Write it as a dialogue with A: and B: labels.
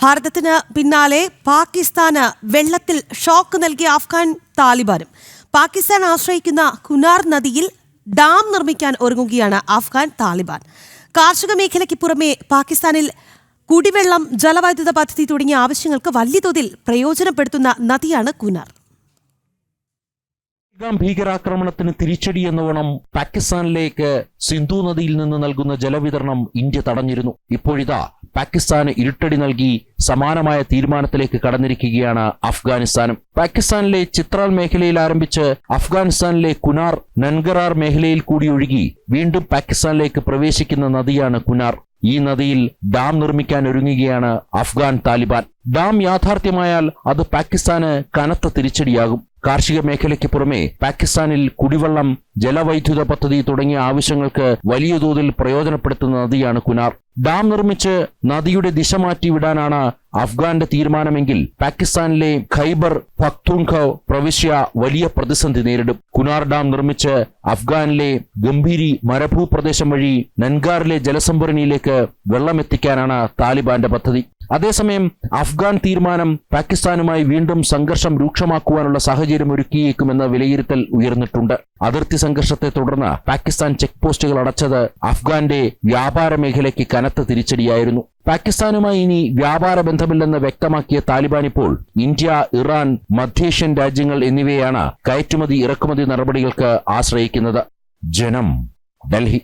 A: ഭാരതത്തിന് പിന്നാലെ പാകിസ്ഥാന് വെള്ളത്തിൽ ഷോക്ക് നൽകിയ അഫ്ഗാൻ താലിബാനും. പാകിസ്ഥാൻ ആശ്രയിക്കുന്ന കുനാർ നദിയിൽ ഡാം നിർമ്മിക്കാൻ ഒരുങ്ങുകയാണ് അഫ്ഗാൻ താലിബാൻ. കാർഷിക മേഖലയ്ക്ക് പുറമെ പാകിസ്ഥാനിൽ കുടിവെള്ളം ജലവൈദ്യുത പദ്ധതി തുടങ്ങിയ ആവശ്യങ്ങൾക്ക് വലിയ തോതിൽ പ്രയോജനപ്പെടുത്തുന്ന നദിയാണ് കുനാർ.
B: പഹൽഗാം ഭീകരാക്രമണത്തിന് തിരിച്ചടി എന്നോണം പാകിസ്ഥാനിലേക്ക് സിന്ധു നദിയിൽ നിന്ന് നൽകുന്ന ജലവിതരണം ഇന്ത്യ തടഞ്ഞിരുന്നു. ഇപ്പോഴിതാ പാകിസ്ഥാന് ഇരുട്ടടി നൽകി സമാനമായ തീരുമാനത്തിലേക്ക് കടന്നിരിക്കുകയാണ് അഫ്ഗാനിസ്ഥാനും. പാകിസ്ഥാനിലെ ചിത്രാൽ മേഖലയിൽ ആരംഭിച്ച് അഫ്ഗാനിസ്ഥാനിലെ കുനാർ നൻഗറാർ മേഖലയിൽ കൂടി ഒഴുകി വീണ്ടും പാകിസ്ഥാനിലേക്ക് പ്രവേശിക്കുന്ന നദിയാണ് കുനാർ. ഈ നദിയിൽ ഡാം നിർമ്മിക്കാൻ ഒരുങ്ങുകയാണ് അഫ്ഗാൻ താലിബാൻ. ഡാം യാഥാർത്ഥ്യമായാൽ അത് പാകിസ്ഥാന് കനത്ത തിരിച്ചടിയാകും. കാർഷിക മേഖലയ്ക്ക് പുറമെ പാകിസ്ഥാനിൽ കുടിവെള്ളം ജലവൈദ്യുത പദ്ധതി തുടങ്ങിയ ആവശ്യങ്ങൾക്ക് വലിയ തോതിൽ പ്രയോജനപ്പെടുത്തുന്ന നദിയാണ് കുനാർ. ഡാം നിർമ്മിച്ച് നദിയുടെ ദിശ മാറ്റിവിടാനാണ് അഫ്ഗാന്റെ തീരുമാനമെങ്കിൽ പാകിസ്ഥാനിലെ ഖൈബർ പഖ്തൂൺഖ പ്രവിശ്യ വലിയ പ്രതിസന്ധി നേരിടും. കുനാർ ഡാം നിർമ്മിച്ച് അഫ്ഗാനിലെ ഗംഭീരി മരഭൂ പ്രദേശം വഴി നൻഗാറിലെ ജലസംഭരണിയിലേക്ക് വെള്ളമെത്തിക്കാനാണ് താലിബാന്റെ പദ്ധതി. അതേസമയം അഫ്ഗാൻ തീരുമാനം പാകിസ്ഥാനുമായി വീണ്ടും സംഘർഷം രൂക്ഷമാക്കുവാനുള്ള സാഹചര്യം ഒരുക്കിയേക്കുമെന്ന വിലയിരുത്തൽ ഉയർന്നിട്ടുണ്ട്. അതിർത്തി സംഘർഷത്തെ തുടർന്ന് പാകിസ്ഥാൻ ചെക്ക് പോസ്റ്റുകൾ അടച്ചത് അഫ്ഗാന്റെ വ്യാപാര മേഖലയ്ക്ക് കനത്ത തിരിച്ചടിയായിരുന്നു. പാകിസ്ഥാനുമായി ഇനി വ്യാപാര ബന്ധമില്ലെന്ന് വ്യക്തമാക്കിയ താലിബാൻ ഇപ്പോൾ ഇന്ത്യ ഇറാൻ മധ്യേഷ്യൻ രാജ്യങ്ങൾ എന്നിവയാണ് കയറ്റുമതി ഇറക്കുമതി നടപടികൾക്ക് ആശ്രയിക്കുന്നത്. ജനം ഡൽഹി.